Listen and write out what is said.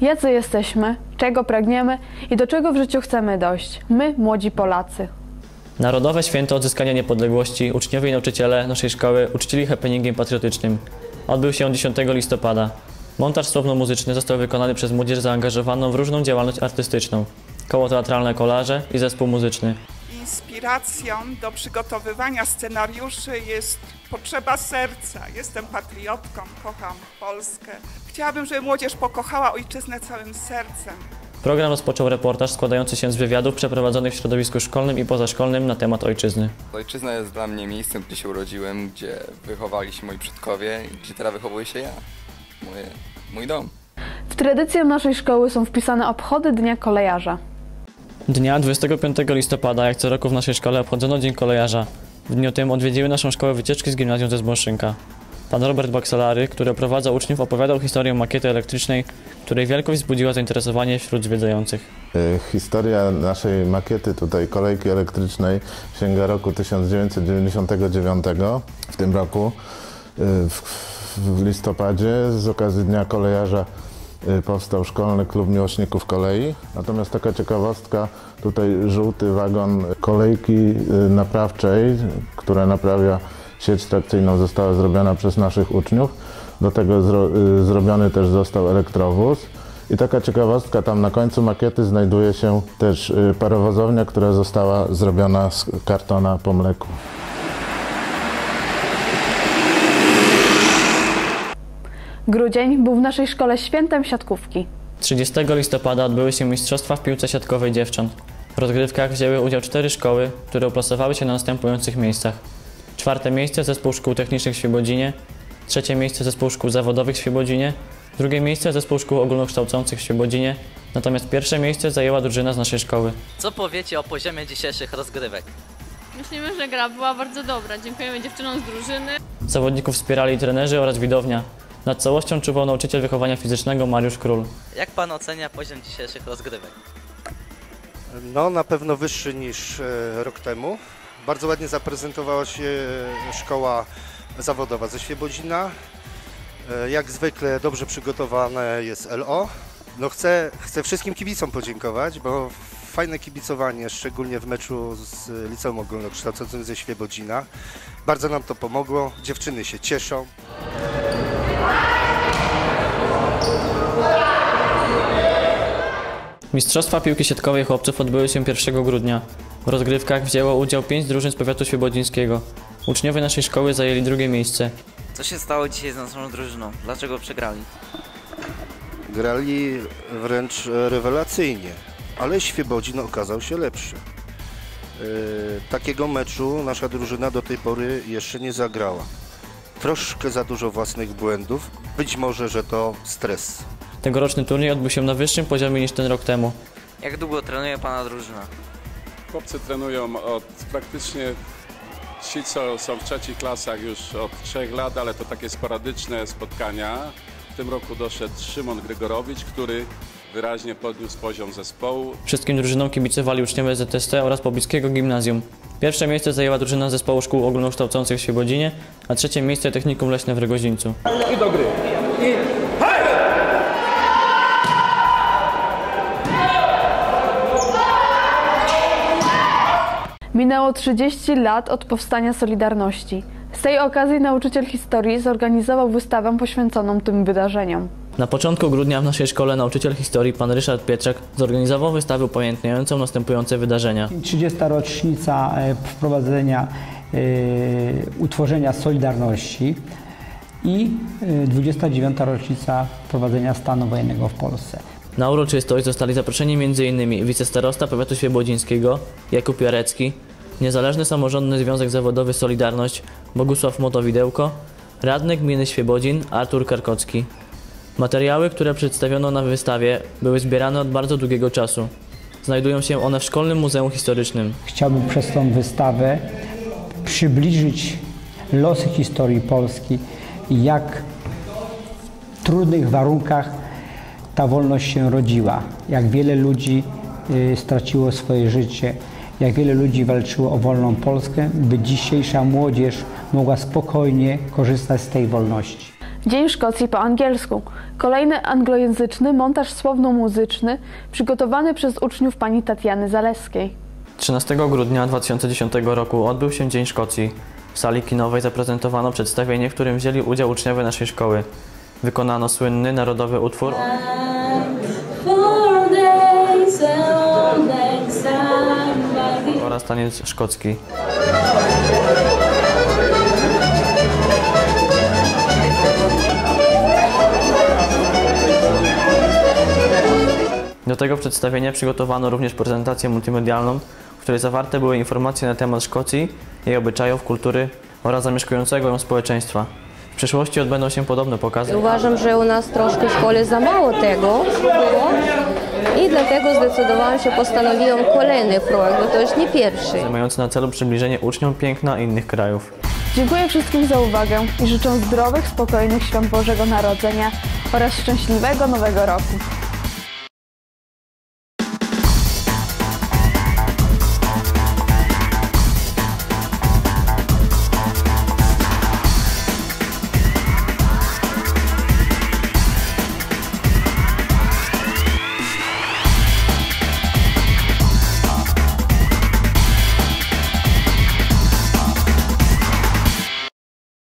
Jacy jesteśmy, czego pragniemy i do czego w życiu chcemy dojść. My, młodzi Polacy. Narodowe święto odzyskania niepodległości uczniowie i nauczyciele naszej szkoły uczcili happeningiem patriotycznym. Odbył się on 10 listopada. Montaż słowno-muzyczny został wykonany przez młodzież zaangażowaną w różną działalność artystyczną. Koło teatralne Kolarze i zespół muzyczny. Inspiracją do przygotowywania scenariuszy jest potrzeba serca. Jestem patriotką, kocham Polskę. Chciałabym, żeby młodzież pokochała ojczyznę całym sercem. Program rozpoczął reportaż składający się z wywiadów przeprowadzonych w środowisku szkolnym i pozaszkolnym na temat ojczyzny. Ojczyzna jest dla mnie miejscem, gdzie się urodziłem, gdzie wychowali się moi przodkowie i gdzie teraz wychowuję się ja. Moje, mój dom. W tradycję naszej szkoły są wpisane obchody Dnia Kolejarza. Dnia 25 listopada, jak co roku w naszej szkole obchodzono Dzień Kolejarza. W dniu tym odwiedziły naszą szkołę wycieczki z gimnazjum ze Zbąszynka. Pan Robert Baksalary, który oprowadza uczniów, opowiadał historię makiety elektrycznej, której wielkość wzbudziła zainteresowanie wśród zwiedzających. E, Historia naszej makiety tutaj kolejki elektrycznej sięga roku 1999. W tym roku e, w, listopadzie z okazji Dnia Kolejarza powstał Szkolny Klub Miłośników Kolei. Natomiast taka ciekawostka, tutaj żółty wagon kolejki e, naprawczej, która naprawia sieć trakcyjną została zrobiona przez naszych uczniów. Do tego zro, y, zrobiony też został elektrowóz. I taka ciekawostka, tam na końcu makiety znajduje się też y, parowozownia, która została zrobiona z kartona po mleku. Grudzień był w naszej szkole świętem siatkówki. 30 listopada odbyły się Mistrzostwa w piłce siatkowej dziewcząt. W rozgrywkach wzięły udział cztery szkoły, które uplasowały się na następujących miejscach. Czwarte miejsce Zespół Szkół Technicznych w Świebodzinie, trzecie miejsce Zespół Szkół Zawodowych w Świebodzinie, drugie miejsce Zespół Szkół Ogólnokształcących w Świebodzinie, natomiast pierwsze miejsce zajęła drużyna z naszej szkoły. Co powiecie o poziomie dzisiejszych rozgrywek? Myślimy, że gra była bardzo dobra. Dziękujemy dziewczynom z drużyny. Zawodników wspierali trenerzy oraz widownia. Nad całością czuwał nauczyciel wychowania fizycznego Mariusz Król. Jak pan ocenia poziom dzisiejszych rozgrywek? No, na pewno wyższy niż e, rok temu. Bardzo ładnie zaprezentowała się szkoła zawodowa ze Świebodzina. E, Jak zwykle dobrze przygotowane jest LO. No chcę, chcę wszystkim kibicom podziękować, bo fajne kibicowanie, szczególnie w meczu z Liceum Ogólnokształcącym ze Świebodzina. Bardzo nam to pomogło, dziewczyny się cieszą. Mistrzostwa piłki siatkowej chłopców odbyły się 1 grudnia. W rozgrywkach wzięło udział pięć drużyn z powiatu świebodzińskiego. Uczniowie naszej szkoły zajęli drugie miejsce. Co się stało dzisiaj z naszą drużyną? Dlaczego przegrali? Grali wręcz rewelacyjnie, ale Świebodzin okazał się lepszy. Yy, Takiego meczu nasza drużyna do tej pory jeszcze nie zagrała. Troszkę za dużo własnych błędów, być może, że to stres. Tegoroczny turniej odbył się na wyższym poziomie niż ten rok temu. Jak długo trenuje pana drużyna? Chłopcy trenują od praktycznie ci, co są w trzecich klasach już od trzech lat, ale to takie sporadyczne spotkania. W tym roku doszedł Szymon Grygorowicz, który wyraźnie podniósł poziom zespołu. Wszystkim drużynom kibicowali uczniowie ZST oraz pobliskiego gimnazjum. Pierwsze miejsce zajęła drużyna zespołu szkół ogólnokształcących w Świebodzinie, a trzecie miejsce technikum leśne w Rygozińcu. Minęło 30 lat od powstania Solidarności. Z tej okazji nauczyciel historii zorganizował wystawę poświęconą tym wydarzeniom. Na początku grudnia w naszej szkole nauczyciel historii pan Ryszard Pietrzak zorganizował wystawę upamiętniającą następujące wydarzenia. 30. rocznica e, wprowadzenia, e, utworzenia Solidarności i e, 29. rocznica wprowadzenia stanu wojennego w Polsce. Na uroczystość zostali zaproszeni m.in. wicestarosta powiatu świebodzińskiego Jakub Jarecki, Niezależny Samorządny Związek Zawodowy Solidarność Bogusław Motowidełko, radny gminy Świebodzin Artur Karkocki. Materiały, które przedstawiono na wystawie, były zbierane od bardzo długiego czasu. Znajdują się one w Szkolnym Muzeum Historycznym. Chciałbym przez tą wystawę przybliżyć losy historii Polski jak w trudnych warunkach ta wolność się rodziła, jak wiele ludzi y, straciło swoje życie, jak wiele ludzi walczyło o wolną Polskę, by dzisiejsza młodzież mogła spokojnie korzystać z tej wolności. Dzień Szkocji po angielsku. Kolejny anglojęzyczny montaż słowno-muzyczny przygotowany przez uczniów pani Tatiany Zaleskiej. 13 grudnia 2010 roku odbył się Dzień Szkocji. W sali kinowej zaprezentowano przedstawienie, w którym wzięli udział uczniowie naszej szkoły. Wykonano słynny narodowy utwór oraz taniec szkocki. Do tego przedstawienia przygotowano również prezentację multimedialną, w której zawarte były informacje na temat Szkocji, jej obyczajów, kultury oraz zamieszkującego ją społeczeństwa. W przyszłości odbędą się podobne pokazy. Uważam, że u nas troszkę w szkole za mało tego było i dlatego zdecydowałam się, postanowiłam kolejny projekt, bo to już nie pierwszy. mający na celu przybliżenie uczniom piękna innych krajów. Dziękuję wszystkim za uwagę i życzę zdrowych, spokojnych świąt Bożego Narodzenia oraz szczęśliwego Nowego Roku.